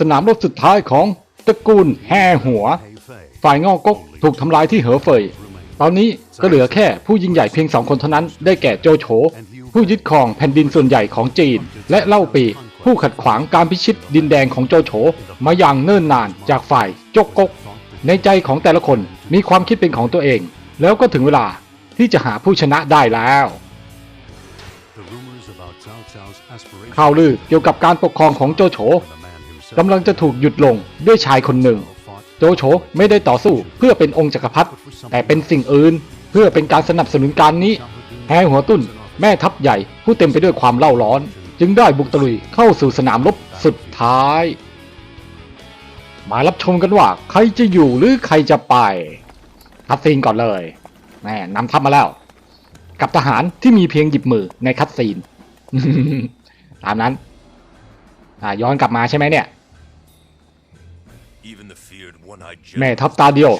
สนามรบสุดท้ายของตระกูลแห่หัว ฝ่ายงอกกถูกทำลายที่เหอเฟย ตอนนี้ก็เหลือแค่ผู้ยิ่งใหญ่เพียงสองคนเท่านั้น ได้แก่โจโฉ ผู้ยึดครองแผ่นดินส่วนใหญ่ของจีน และเล่าปี ผู้ขัดขวางการพิชิตดินแดงของโจโฉ มาอย่างเนิ่นนานจากฝ่ายจกกก ในใจของแต่ละคนมีความคิดเป็นของตัวเอง แล้วก็ถึงเวลาที่จะหาผู้ชนะได้แล้วข่าวลือเกี่ยวกับการปกครองของโจโฉ กำลังจะถูกหยุดลงด้วยชายคนหนึ่ง โจโฉไม่ได้ต่อสู้เพื่อเป็นองค์จักรพรรดิแต่เป็นสิ่งอื่น เพื่อเป็นการสนับสนุนการนี้แฮหัวตุ้น แม่ทัพใหญ่ผู้เต็มไปด้วยความเล่าร้อน จึงได้บุกตะลุยเข้าสู่สนามรบสุดท้าย มารับชมกันว่า ใครจะอยู่หรือใครจะไปคัดซีนก่อนเลยแม่นำทัพมาแล้ว กับทหารที่มีเพียงหยิบมือในคัดซีนตามนั้น อ่าย้อนกลับมาใช่ไหมเนี่ย แม่ทัพตาเดียว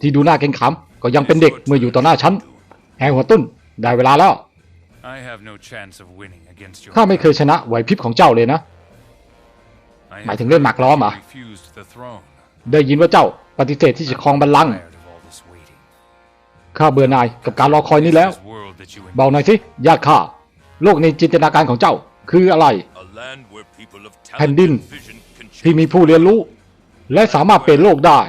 ที่ดูหน้าเก่งขำก็ยังเป็นเด็กเมื่ออยู่ต่อหน้าฉันแหงหัวตุ้นได้เวลาแล้ว I have no chance of winning against your ข้าไม่เคยชนะไหวพริบของเจ้าเลยนะ I หมายถึงเล่นหมากล้อมเหรอ refused the throne. ได้ยินว่าเจ้าปฏิเสธที่จะครองบัลลังก์ Tired of all this waiting. ข้าเบื่อหน่ายกับการรอคอยนี้แล้ว This world that you บอกหน่อยสิญาติข้าโลกในจินตนาการของเจ้าคืออะไร แผ่นดินที่มีผู้เรียนรู้ และสามารถเปลี่ยนโลกได้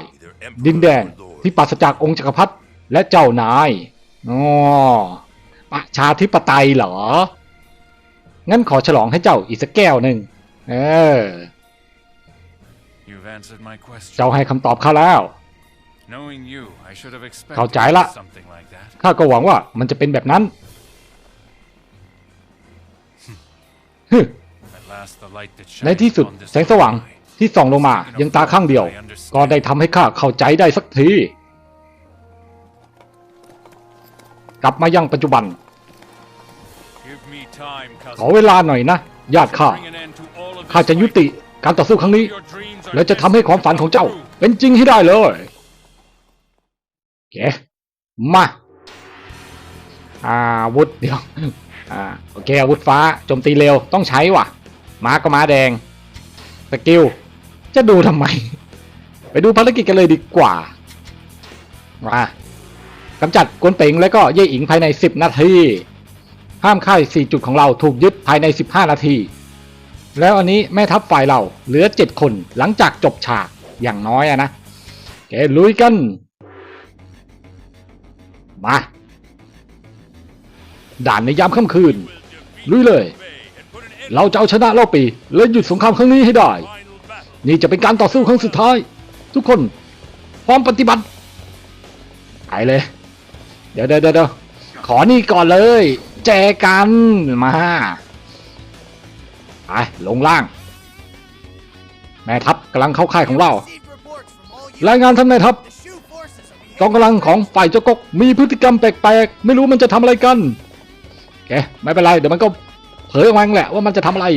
ดินแดนที่ปราศจากองค์จักรพรรดิและเจ้านายอ๋อประชาธิปไตยเหรอ งั้นขอฉลองให้เจ้าอีกสักแก้วหนึ่งเออ You've answered my question. เจ้าให้คำตอบข้าแล้ว Knowing you, I should have เข้า expected ใจละ something like that. ข้าก็หวังว่ามันจะเป็นแบบนั้นฮึ At last, the light that ใน shines ที่สุด on this แสงสว่าง eye. ที่ส่องลงมายังตาข้างเดียว ก็ได้ทำให้ข้าเข้าใจได้สักที กลับมายังปัจจุบัน ขอเวลาหน่อยนะ ญาติข้า ข้าจะยุติการต่อสู้ครั้งนี้ และจะทำให้ความฝันของเจ้า เป็นจริงให้ได้เลยโอเคมา อาวุธเดี๋ยวอ่าโอเคอาวุธฟ้าโจมตีเร็วต้องใช้ว่ะ ม้าก็ม้าแดง สกิล จะดูทำไม ไปดูภารกิจกันเลยดีกว่า มากำจัดกวนเป๋งแล้วก็เย่อิงภายใน 10 นาที ห้ามค่าย 4 จุดของเราถูกยึดภายใน 15 นาที แล้วอันนี้แม่ทัพฝ่ายเราเหลือ 7 คนหลังจากจบฉากอย่างน้อยอะนะแกลุยกัน มา ด่านในยามค่ำคืน ลุยเลย เราจะเอาชนะเล่าปี และหยุดสงครามครั้งนี้ให้ได้ นี่จะเป็นการต่อสู้ครั้งสุดท้าย ทุกคนพร้อมปฏิบัติไปเลย เดี๋ยวเดี๋ยวเดี๋ยวขอนี่ก่อนเลย แจกันมาไปลงล่าง แม่ทัพกำลังเข้าค่ายของเรารายงานท่านแม่ทัพกองกำลังของฝ่ายเจ้ากกมีพฤติกรรมแปลกๆ ไม่รู้มันจะทำอะไรกันแกไม่เป็นไร เดี๋ยวมันก็เผยออกมาแหละว่ามันจะทำอะไร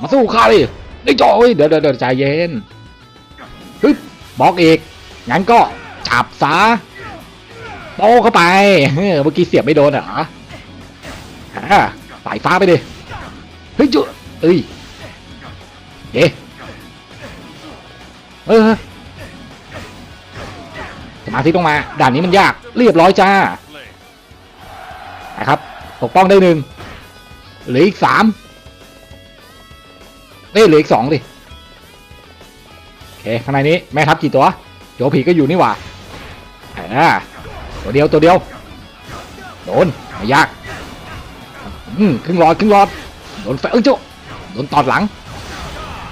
มาสู้ข้าดิ ได้จอยเดี๋ยวเดี๋ยวใจเย็นฮึบบอกอีกงั้นก็จับซะโปเข้าไปเฮ้ยเมื่อกี้เสียบไม่โดนเหรอฮะสายฟ้าไปดิเฮ้ยจุเอ้ยเอ๊ะเออสมาธิต้องมาด่านนี้มันยากเรียบร้อยจ้านะครับปกป้องได้หนึ่งเหลืออีกสาม เอ้ยเหลืออีกสองดิโอเคข้างในนี้แม่ทัพกี่ตัวโจผีก็อยู่นี่หว่าอ่าตัวเดียวตัวเดียวโดนไม่ยากอืมครึ่งหลอดครึ่งหลอดโดนแฟเอ้ยโจโดนตอดหลัง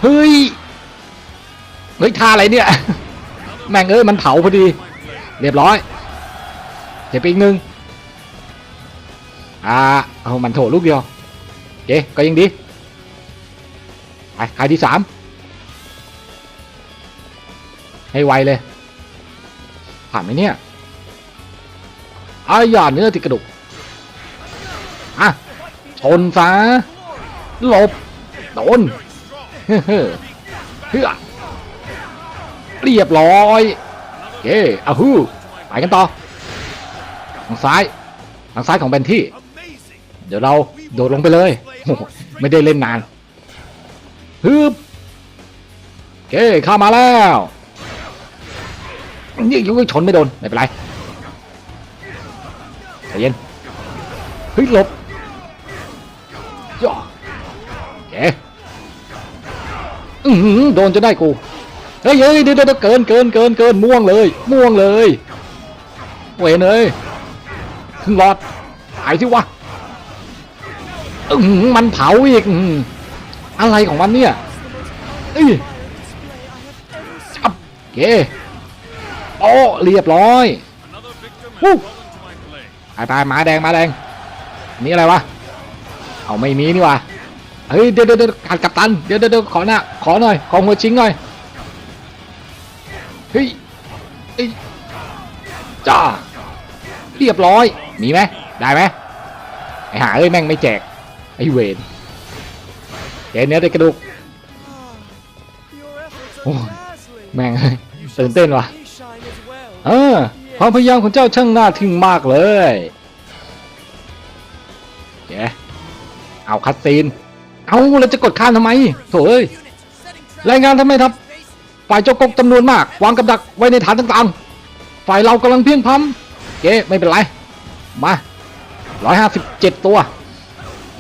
เฮ้ยเฮ้ยท่าอะไรเนี่ย แม่งเอ้ยมันเผาพอดี เรียบร้อยเจ็บไปอีกหนึ่งอ่าเอามันโถลูกเดียวโอเคก็ยังดี ไปใครที่สามให้ไวเลย ผ่านไหมเนี่ยอายาเนื้อติดกระดูกอะชนซะหลบโดนเฮ้อเฮ้อเฮ้อเรียบร้อยโอเคเอาฮู้ไปกันต่อทางซ้ายทางซ้ายของแบนที่ เดี๋ยวเราโดดลงไปเลยโอ้โหไม่ได้เล่นนาน ฮึบเก้เข้ามาแล้วนี่ยังชนไม่โดน ไม่เป็นไรใจเย็นเฮ้ยหลบย่อเก้อือหือโดนจะได้กูเฮ้ยเฮ้ยเดี๋ยวเดี๋ยวเกินเกินเกินเกินม่วงเลย ม่วงเลยเวนเลยครึ่งหลอดหายสิวะอือมันเผาอีกอือ อะไรของมันเนี่ยเอ้ยจับเก๋โอ้เรียบร้อย Another victim has Woo. fallen to my blade. ไปไปหมาแดงหมาแดงนี่อะไรวะเอาไม่มีนี่วะเฮ้ยเดี๋ยวเดี๋ยวกัดกัปตันเดี๋ยวเดี๋ยวเดี๋ยวขอหน้าขอหน่อยขอหัวชิงหน่อยเฮ้ยเอ้ยจ้าเรียบร้อยมีไหมได้ไหมไอ้หาเอ้ยแม่งไม่แจกไอเวน แกเนื้อได้กระดูก Your efforts Oh, are dazzling. แม่งเอ้ยตื่นเต้นว่ะ We shine as well. เออความพยายามของเจ้าช่างน่าทึ่งมากเลยแกเอาคัดซีน เอาแล้วจะกดข้ามทำไมโถเอ้ยรายงานทำไมครับ ฝ่ายเจ้ากกจำนวนมาก วางกับดักไว้ในฐานต่างๆ ฝ่ายเรากำลังเพียงพร้ำเก๊ไม่เป็นไร มาร้อยห้าสิบเจ็ดตัว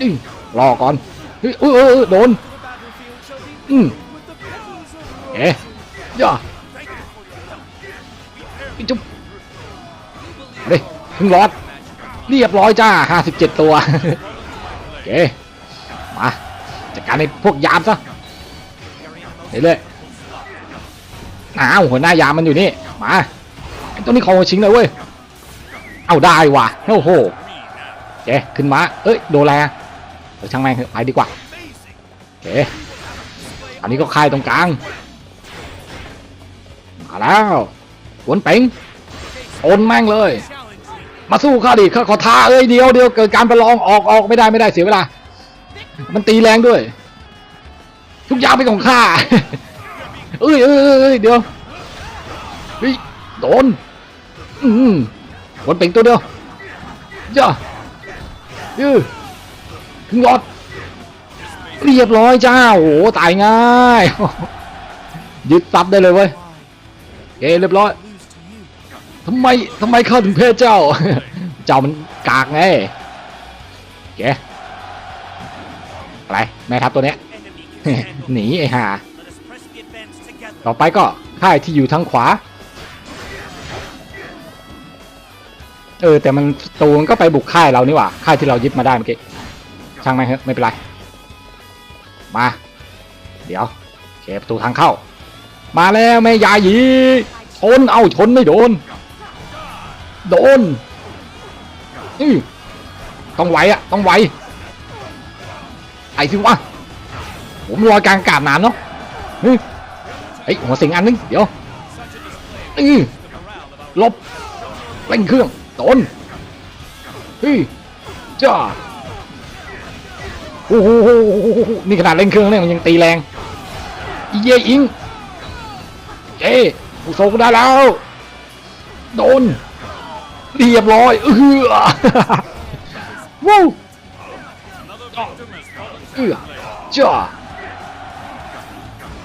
นี่รอก่อน เฮ้ยเออโดน อืมเอ๊ะย่าจุ๊บเอาดิถึงรอดเรียบร้อยจ้าห้าสิบเจ็ดตัวโอเคมาจัดการในพวกยามซะเรื่อยๆอ้าวหัวหน้ายามมันอยู่นี่มาไอ้ตัวนี้ของชิงเลยเว้ยเอาได้ว่ะโอ้โหโอเคขึ้นมาเอ้ยโดนอะไรอะ เออช่างแม่งไปดีกว่าโอเคอันนี้ก็คายตรงกลาง มาแล้วหวนเป๋งโอนแม่งเลย มาสู้ข้าดิข้าขอท้าเอ้ยเดียวเดียวเกิดการประลองออกออกไม่ได้ไม่ได้เสียเวลา มันตีแรงด้วย ทุกอย่างเป็นของข้าเอ้ยเอ้ยเอ้ยเดี๋ยวเฮ้ยโดนอืมหวนเป๋งตัวเดียวจ้ายื้อ ถึงรอดเรียบร้อยจ้าโอ้โหตายง่ายยึดซับได้เลยเว้ยเอเรียบร้อยทำไมทำไมเข้าถึงเพศเจ้า เจ้ามันกากไงแกอะไรแม่ทัพตัวเนี้ยหนีไอ้ห่าต่อไปก็ค่ายที่อยู่ทางขวา เออแต่มันตูมันก็ไปบุกค่ายเรานี่หว่าค่ายที่เรายึดมาได้เมื่อกี้ ช่างแม่เถอะไม่เป็นไร มา เดี๋ยวเคประตูทางเข้า มาแล้วแม่ยาหยีชนเอาชนไม่โดน โดนอือต้องไหวอะต้องไหวไอ้สิวะผมรอกลางอากาศนานเนาะเฮ้ยเฮ้หัวสิงอันนึงเดี๋ยวอือลบเร่งเครื่องโดนเฮ้ยจ้า โอ้โหนี่ขนาดเร่งเครื่องเนี่ยมันยังตีแรงอีเยอิงเจ้ผู้ทรงได้แล้ว โดน เรียบร้อยเออวู้ Another victim has fallen เออจ้า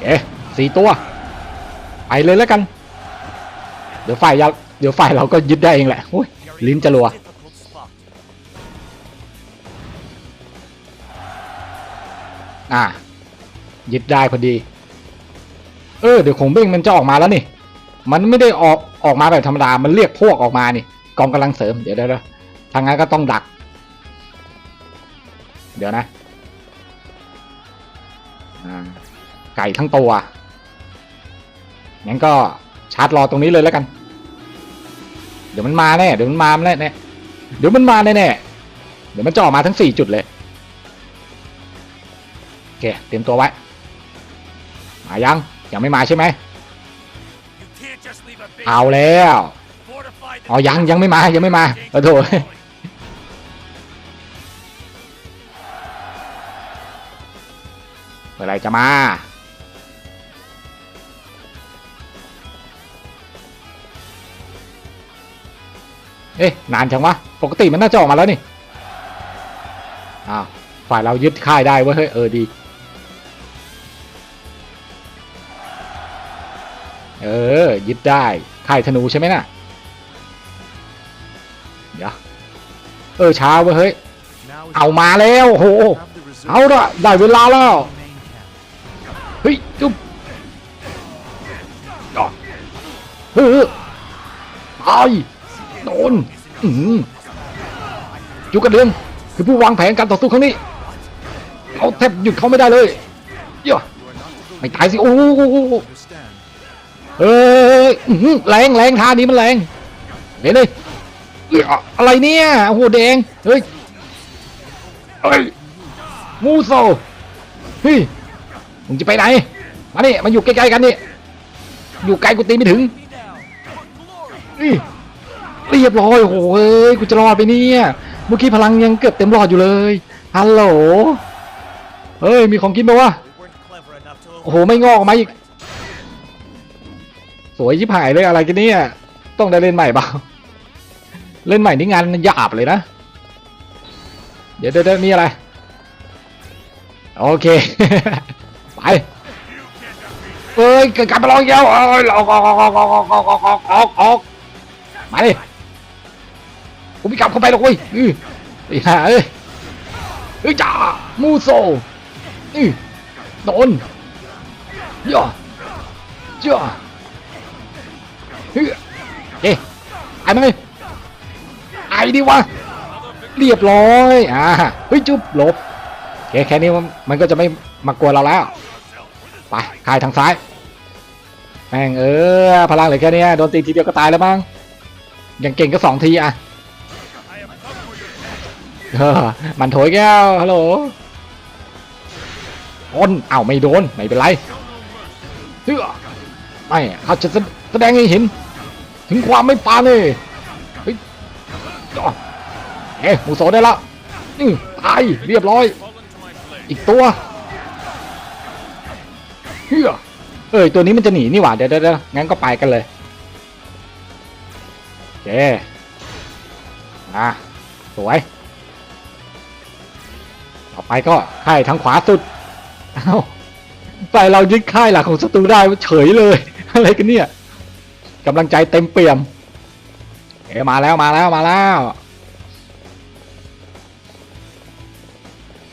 เอ๊ะสี่ตัว ไปเลยแล้วกัน เดี๋ยวฝ่ายเราเดี๋ยวฝ่ายเราก็ยึดได้เองแหละโอ้ยลิ้นจะรัว อ่ายึดได้พอดี เออเดี๋ยวคงเบ้งมันจะออกมาแล้วนี่ มันไม่ได้ออกออกมาแบบธรรมดา มันเรียกพวกออกมานี่ กองกำลังเสริมเดี๋ยวเดี๋ยวเดี๋ยวทางนั้นก็ต้องดัก เดี๋ยวนะอ่าไก่ทั้งตัวงั้นก็ชาร์จรอตรงนี้เลยแล้วกัน เดี๋ยวมันมาแน่ เดี๋ยวมันมาแน่แน่เดี๋ยวมันมาแน่แน่เดี๋ยวมันจะออกมาทั้งสี่จุดเลย อเคเตรียมตัวไว้ มายัง ยังไม่มาใช่ไหม เอาแล้วอ๋อยังยังไม่มายังไม่มาขอโทษเมื่อไรจะมาเอ๊ะนานจังวะ ปกติมันน่าจะออกมาแล้วนี่ อ้าว ฝ่ายเรายึดค่ายได้เว้ยเฮ้ยเออดี เออ ยึดได้ค่ายธนูใช่ไหมน่ะ เดี๋ยว เออช้าเว้ยเฮ้ย เอามาแล้วโห เอาละได้เวลาแล้ว เฮ้ย จุ๊บเฮ้ยตายโดนอื้อหือจุกกระเดืองคือผู้วางแผนการต่อสู้ครั้งนี้เขาแทบหยุดเขาไม่ได้เลยเดี๋ยวไม่ตายสิ โอ้โห เอ้ยอื้อหือแรงแรงท่านี้มันแรงเห็นเลยเอ้ยอะไรเนี่ยโอ้โหแดงเฮ้ยเฮ้ยมูโซเฮ้ยมึงจะไปไหนมานี่มาอยู่ใกล้ๆกันนี่อยู่ไกลกูตีไม่ถึงนี่เรียบร้อยโอ้โหเฮ้ยกูจะรอดไปเนี่ยเมื่อกี้พลังยังเกือบเต็มหลอดอยู่เลยฮัลโหลเฮ้ยมีของกินไหมวะ We weren't clever enough to โอ้โห ไม่งอกออกมาอีก สวยชิบหายเลยอะไรกันเนี่ย ต้องได้เล่นใหม่เปล่าเล่นใหม่นี่งานหยาบเลยนะเดี๋ยวเดี๋ยวเดี๋ยวนี่อะไร โอเค ไปเอ้ยเกิดการประลองเยาวเอ้ยออกออกออกออกออกออกออกออกออกออกออกมาดิกูไม่กลับเข้าไปหรอกเว้ยอือไอ้ห่าเอ้ยเอ้ยจ้ามูโซอือโดนย่าจ้า เฮ้ยเอ๊ะไอ้ไหมไอ้ดิวะ เรียบร้อย อ่า เฮ้ย จุ๊บหลบโอเคแค่นี้มันก็จะไม่มากวนเราแล้ว ไปคายทางซ้าย แม่งเออ พลังเหลือแค่นี้โดนตีทีเดียวก็ตายแล้วมั้ง อย่างเก่งก็สองทีอะเออมันโถยแก้ว ฮัลโหลโอนเอ้าไม่โดน ไม่เป็นไรเฮ้ยไม่เขาจะแสดงให้เห็น ถึงความไม่ปานี่เฮ้ยเอ๊ะหมูโสได้ล้วนี่ตายเรียบร้อย อีกตัวเฮ้ยเอ้ยตัวนี้มันจะหนีนี่หว่าเดี๋ยวเดี๋ยวงั้นก็ไปกันเลยโอเคอะสวย ต่อไปก็ค่ายทางขวาสุด เอ้าฝ่ายเรายึดค่ายหลักของศัตรูได้เฉยเลย อะไรกันเนี่ย กำลังใจเต็มเปี่ยม เอ๋มาแล้วมาแล้วมาแล้ว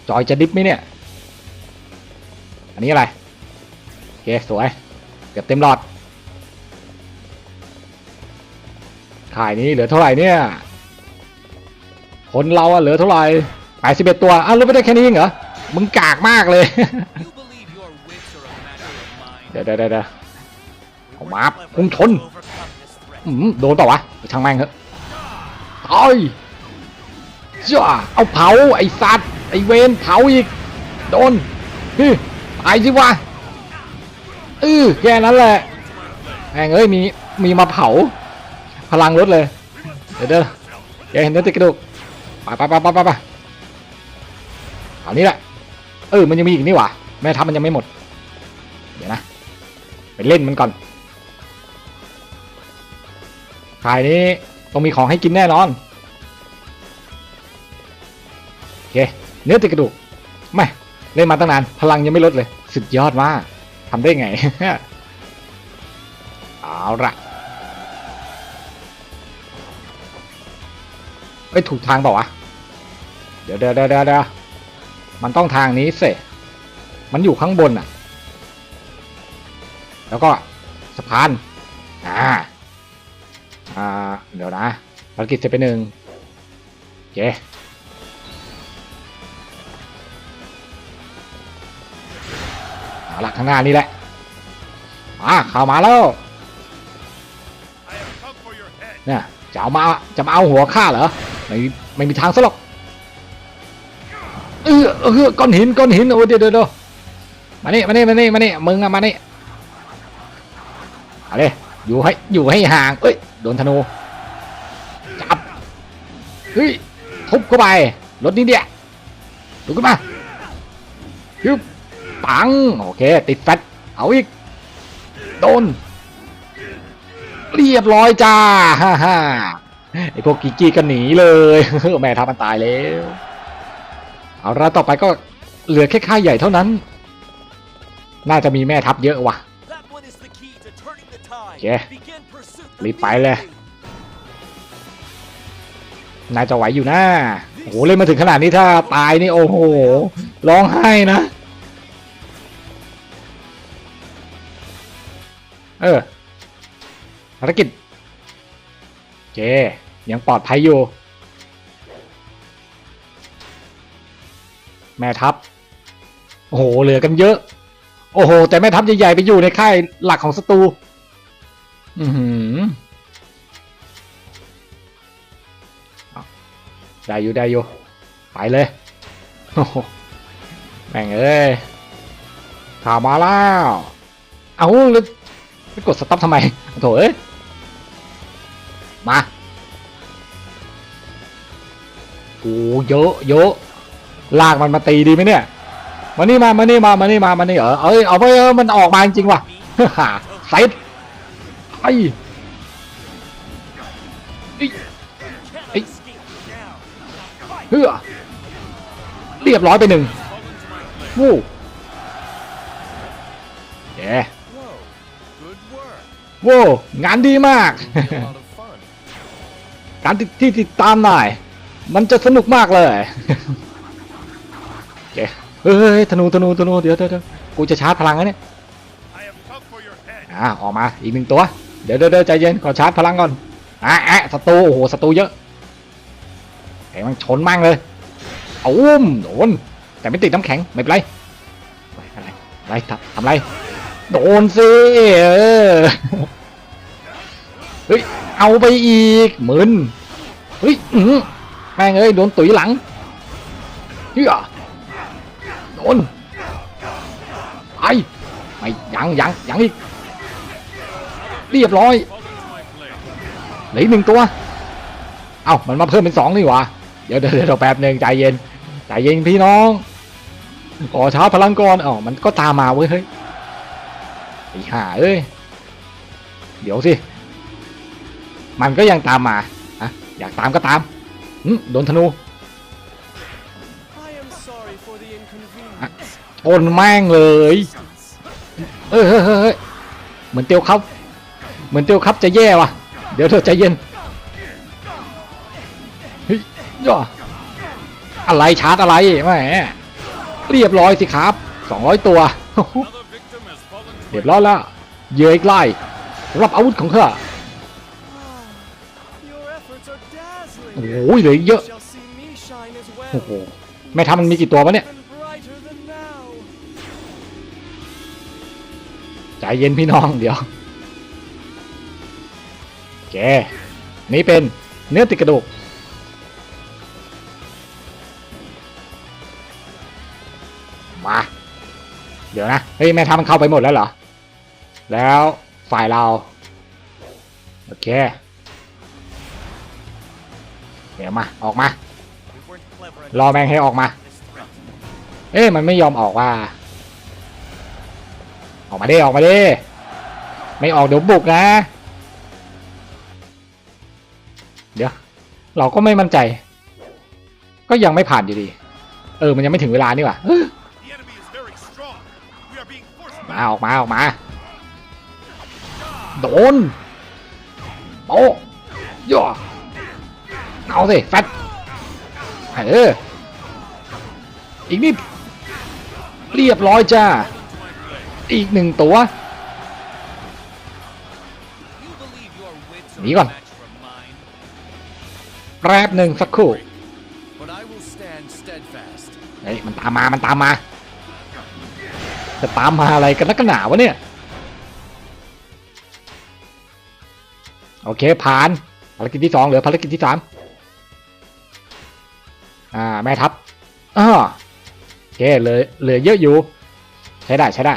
จอยจะดิฟไหมเนี่ย อันนี้อะไรโอเคสวย เกือบเต็มหลอดข่ายนี้เหลือเท่าไหร่เนี่ย คนเราอะเหลือเท่าไหร่แปดสิบเอ็ดตัวอ้าวลดไปได้แค่นี้เองเหรอ มึงกากมากเลย You believe your wits are a matter of mind. เดี๋ยวเดี๋ยวเดี๋ยวเดี๋ยว We Ông weren't áp, clever โดนเปล่าวะช่างแม่งเถอะตายจ้าเอาเผาไอ้สัตว์ไอ้เวนเผาอีก โดนเฮ้ยตายสิวะเออแค่นั้นแหละแม่งเอ้ยมีมีมาเผา พลังลดเลย เดี๋ยวเดี๋ยวแกเห็นเนื้อติดกระดูกไปไปไปไปไปไปเอานี้แหละ เออมันยังมีอีกนี่หว่าแม่ทัพมันยังไม่หมด เดี๋ยวนะ ไปเล่นมันก่อน ขายนี้ต้องมีของให้กินแน่นอนโอเคเนื้อติดกระดูกไม่เล่นมาตั้งนานพลังยังไม่ลดเลย สุดยอดมากทำได้ไง เอาละเอ้ยถูกทางเปล่าวะ เดี๋ยวเดี๋ยวเดี๋ยวเดี๋ยวมันต้องทางนี้เสมันอยู่ข้างบนอะ แล้วก็สะพาน อ่า อ่า เดี๋ยวนะภารกิจเสร็จไปหนึ่งเคเอาละข้างหน้านี่แหละมาเข้ามาแล้วเนี่ยจะเอามาจะมาเอาหัวข้าเหรอไม่มีไม่มีทางซะหรอกเออเออก้อนหินก้อนหินโอ้ยเดี๋ยวเดี๋ยวเดี๋ยวมานี่มานี่มานี่มานี่มึงอะมานี่เอาเลย อยู่ให้อยู่ให้ห่าง เอ้ย โดนธนู จับ เฮ้ย ทุบเข้าไป รถนี้เดียลุกขึ้นมาฮึบปัง โอเค ติดแฟตเอาอีก โดน เรียบร้อยจ้า ฮ่าฮ่าไอพวกกิกี้ก็หนีเลยแม่ทัพมันตายแล้ว เอาละต่อไปก็เหลือแค่ค่ายใหญ่เท่านั้น น่าจะมีแม่ทัพเยอะว่ะ Begin pursuit รีบไปเลยนายจะไหวอยู่นะโอ้โหเล่นมาถึงขนาดนี้ถ้าตายนี่โอ้โหร้องไห้นะ เออภารกิจโอเคยังปลอดภัยอยู่ แม่ทัพ โอ้โหเหลือกันเยอะ โอ้โห แต่แม่ทัพใหญ่ๆไปอยู่ในค่ายหลักของศัตรู อือหือได้อยู่ได้อยู่ไปเลยแม่งเอ้ยข่าวมาแล้ว เอาแล้วกดสต็อปทำไมโถเอ้ย มาโอ้เยอะเยอะลากมันมาตีดีไหมเนี่ย มานี่มา มานี่มา มานี่มา มานี่เออเอ้ย เอาไปเออมันออกมาจริงว่ะฮ่าไซส์ ไอ้ Cannot Hey. escape now. เฮ้อเรียบร้อยไปหนึ่งวู้เย้ว้งานดีมาก การที่ที่ติดตามหน่อยมันจะสนุกมากเลยโอเคเฮ้ยธนูธนูธนูเดี๋ยวเดี๋ยวกูจะชาร์จพลังแล้วเนี่ยอ่าออกมาอีกหนึ่งตัว เดี๋ยวเดี๋ยวใจเย็นขอชาร์จพลังก่อนอะแอะศัตรูโอ้โหศัตรูเยอะไอ้มันชนมั่งเลยเอาอุ้มโดนแต่ไม่ติดน้ำแข็งไม่เป็นไรอะไรอะไรทำทำไรโดนสิเออเฮ้ยเอาไปอีกหมื่นเฮ้ยแม่งเอ้ยโดนตุ๋ยหลังเฮ้ยโดนไปไม่ยังยังยังอีก เรียบร้อยเหลืออีหนึ่งตัว เอ้ามันมาเพิ่มเป็นสองนี่หว่า เดี๋ยวเดี๋ยวเดี๋ยวแป๊บหนึ่งใจเย็นใจเย็นพี่น้องขอช้าพลังก่อนอ๋อมันก็ตามมาเว้ยเฮ้ยไอ้ห่าเอ้ยเดี๋ยวสิมันก็ยังตามมาอะอยากตามก็ตามโดนธนู I am sorry for the inconvenience. ชนแม่งเลย เอ้ยเฮ้ยเฮ้ยเฮ้ยเหมือนเตียวครับ เหมือนเตียวครับจะแย่ว่ะ เดี๋ยวเธอใจเย็นเฮ้ยย่ออะไรชาร์จอะไรแหมเรียบร้อยสิครับ 200 ตัว เรียบร้อยแล้วเยื่ออีกไล่สำหรับอาวุธของเธอโอ้ยเหลือเยอะโอ้โหแม่ทำมันมีกี่ตัววะเนี่ย ใจเย็นพี่น้องเดี๋ยว แก นี่เป็นเนื้อติดกระดูก มา เดี๋ยวนะ เฮ้ย แม่ทัพมันเข้าไปหมดแล้วเหรอ แล้วฝ่ายเรา โอเค เดี๋ยวมา ออกมา รอแมงให้ออกมา เอ๊ะมันไม่ยอมออกว่า ออกมาดิออกมาดิไม่ออกเดี๋ยวบุกนะ เดี๋ยว เราก็ไม่มั่นใจ ก็ยังไม่ผ่านอยู่ดี เออ มันยังไม่ถึงเวลานี่หว่าออมาออกมาออกมา โดนโปะย่อเอาสิแฟตเอออีกนิดเรียบร้อยจ้า อีกหนึ่งตัว You believe your wits are แป๊บหนึ่งสักครู่ but I will stand steadfast. เฮ้ยมันตามมา มันตามมา จะตามมาอะไรกันนักกันหนาวะเนี่ย โอเคผ่านภารกิจที่สองเหลือภารกิจที่สามอ่าแม่ทัพอ้อโอเคเหลือเหลือเยอะอยู่ ใช้ได้ใช้ได้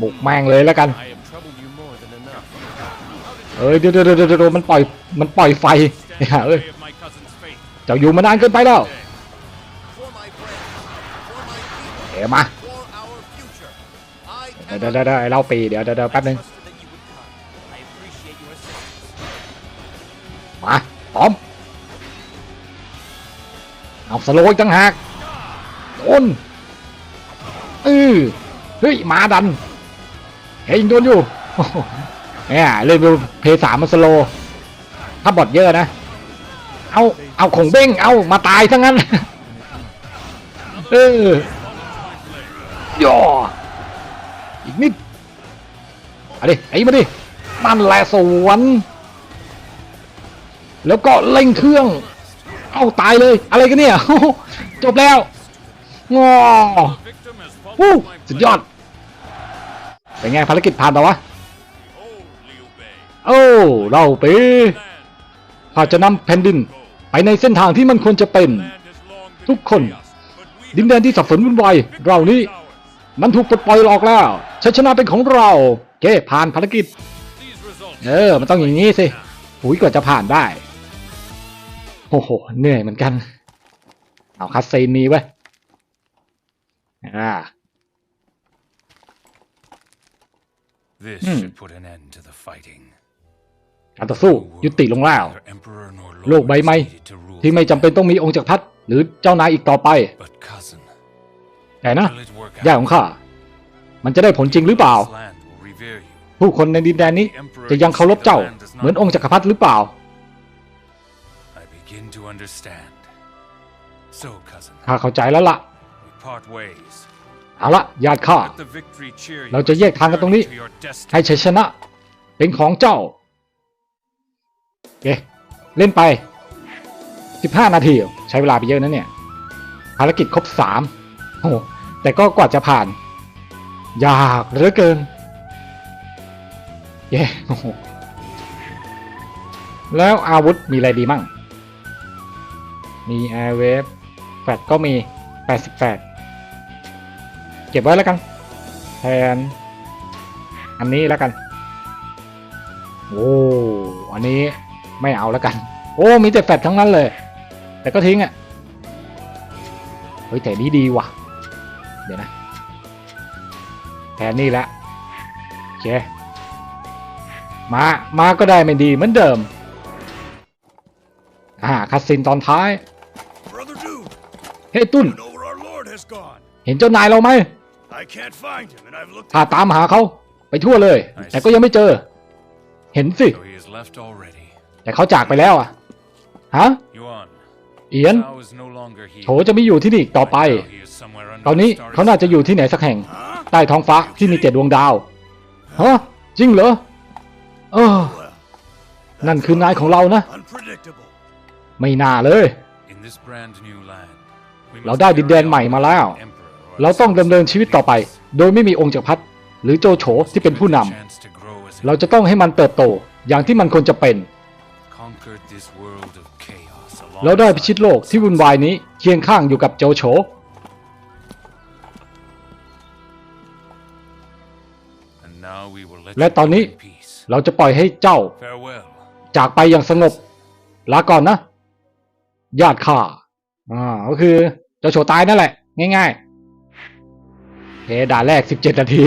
บุกแม่งเลยแล้วกัน เอ้ยเดี๋ยวเดี๋ยวเดี๋ยวมันปล่อยมันปล่อยไฟเฮ้ยเอ้ยเจ้าอยู่มานานเกินไปแล้วเดี๋ยวมาเดี๋ยวเดี๋ยวเราปีเดี๋ยวเดี๋ยวแป๊บนึงมาพร้อมเอาสโลว์จังหากโดนเออเฮ้ยมาดันเฮ้ยโดนอยู่ เนี่ยเล่นดูเพย์สามมันสโลว์ถ้าบอดเยอะนะ เอาเอาของเบ้งเอามาตายทั้งนั้น เออย่ออีกนิดเอาดิไอ้มาดิมันแหละสวนแล้วก็เร่งเครื่อง เอาตายเลย อะไรกันเนี่ย จบแล้วงอ The victim has วู้ fallen to my สุดยอด blade. เป็นไงภารกิจผ่านต่อวะ Oh, Liu Bei. โอ้เราไป Land. ข้าจะนำแผ่นดินไปในเส้นทางที่มันควรจะเป็น Land has long been ทุกคน chaos, but we ดินแดนที่สับสนวุ่นวายเรานี้ have ours. มันถูกปลดปล่อยออกแล้วชัยชนะเป็นของเราเก้ผ่านภารกิจ These results เออ มันต้องอย่างนี้สิหุยกว่าจะผ่านได้โอ้โหเหนื่อยเหมือนกัน เอาคัสซีนนี้ไว้ยอ่า This Hmm. should put an end to the fighting. การต่อสู้ยุติลงแล้ว Neither emperor nor โลกใบ lords ใหม่ needed to rule ที่ไม่จำเป็นต้องมีองค์จักรพรรดิหรือเจ้านายอีกต่อไป But cousin, แต่นะ will it work ย่าของข้า มันจะได้ผลจริงหรือเปล่า This land will revere you. ผู้คนในดินแดนนี้จะยังเคารพเจ้า เหมือนองค์จักรพรรดิหรือเปล่า I begin to understand. So, cousin, ข้าเข้าใจแล้วล่ะ we part ways. เอาละญาติข้า Let the victory cheer you เราจะ as แย you กทางกันตรงนี้ journey to your destiny. ให้ชัยชนะ เป็นของเจ้าโอ เคเล่นไป 15 นาที ใช้เวลาไปเยอะนะเนี่ย ภารกิจครบ 3 โอ้โหแต่ก็กว่าจะผ่าน ยากเหลือเกินเย้โอ้โหแล้วอาวุธมีอะไรดีมั่ง มีแอร์เวฟแฟดก็มี 88 เก็บไว้แล้วกันแทน อันนี้แล้วกัน โอ้ อันนี้ ไม่เอาแล้วกัน โอ้มีแต่แฟดทั้งนั้นเลย แต่ก็ทิ้งอะ่ะเฮ้ยแต่นี้ดีว่ะ เดี๋ยวนะแทนนี่ละโอเคมามาก็ได้ไม่ดีเหมือนเดิมอ่าคัสซินตอนท้าย Brother Dude, เฮ้ยตุ้น you know where our Lord has gone. เห็นเจ้านายเราไหม I can't find him, and I've looked ข้าตามหาเขาไปทั่วเลย แต่ก็ยังไม่เจอ เห็นสิ So he has left already. แต่เขาจากไปแล้วอะฮะ Yuan, เอียน Zhao is no longer here. โถจะไม่อยู่ที่นี่อีกต่อไป Right now he is somewhere under ตอนนี้ the starry เขาน่าจะอยู่ที่ไหนสักแห่ง Huh? ใต้ท้องฟ้าที่มีเจ็ดดวงดาวฮะจริงเหรอเออ Well, นั่นคือนายของเรานะ unpredictable. ไม่น่าเลย In this brand new land, we เรา must ได้ดินแดน carry ใหม่ out มาแล้ว the emperor or เราต้อง else ดำเนินชีวิตต่อไป โดยไม่มีองค์จักรพรรดิหรือโจโฉที่เป็นผู้นำ chance to grow as a เราจะต้องให้มันเติบโตอย่างที่มันควรจะเป็น chaos เราได้ alongside พิชิตโลกที่วุ่นวายนี้เคียงข้างอยู่กับโจโฉ And now we will let และ you ตอนนี้ go in peace. เราจะปล่อยให้เจ้า Farewell. จากไปอย่างสงบลาก่อนนะ ญาติข้าอ่าก็คือเจ้าโฉตายนั่นแหละ ง่ายๆเฮด่านแรกสิบเจ็ดนาที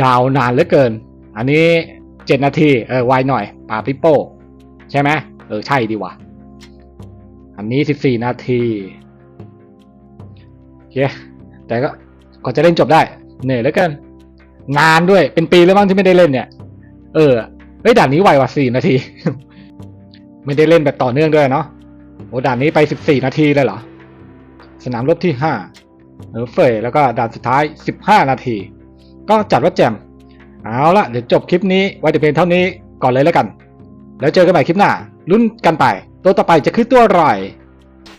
ยาวนานเหลือเกิน อันนี้เจ็ดนาที เออไวหน่อยป่าปิโป้ ใช่ไหมเออ ใช่ดีว่ะ อันนี้สิบสี่นาทีโอเคแต่ก็ก็จะเล่นจบได้เหนื่อยเหลือเกินงานด้วยเป็นปีแล้วมั้งที่ไม่ได้เล่นเนี่ย เออเฮ้ยด่านนี้ไวกว่าสี่นาที ไม่ได้เล่นแบบต่อเนื่องด้วยเนาะโอ้ด่านนี้ไปสิบสี่นาทีเลยเหรอ สนามรบที่ห้าเออเฟยแล้วก็ด่านสุดท้ายสิบห้านาที ก็จัดว่าแจมเอาละเดี๋ยวจบคลิปนี้ไว้แต่เพียงเท่านี้ก่อนเลยแล้วกัน แล้วเจอกันใหม่คลิปหน้าลุ้นกันไป ตัวต่อไปจะคือตัวอะไร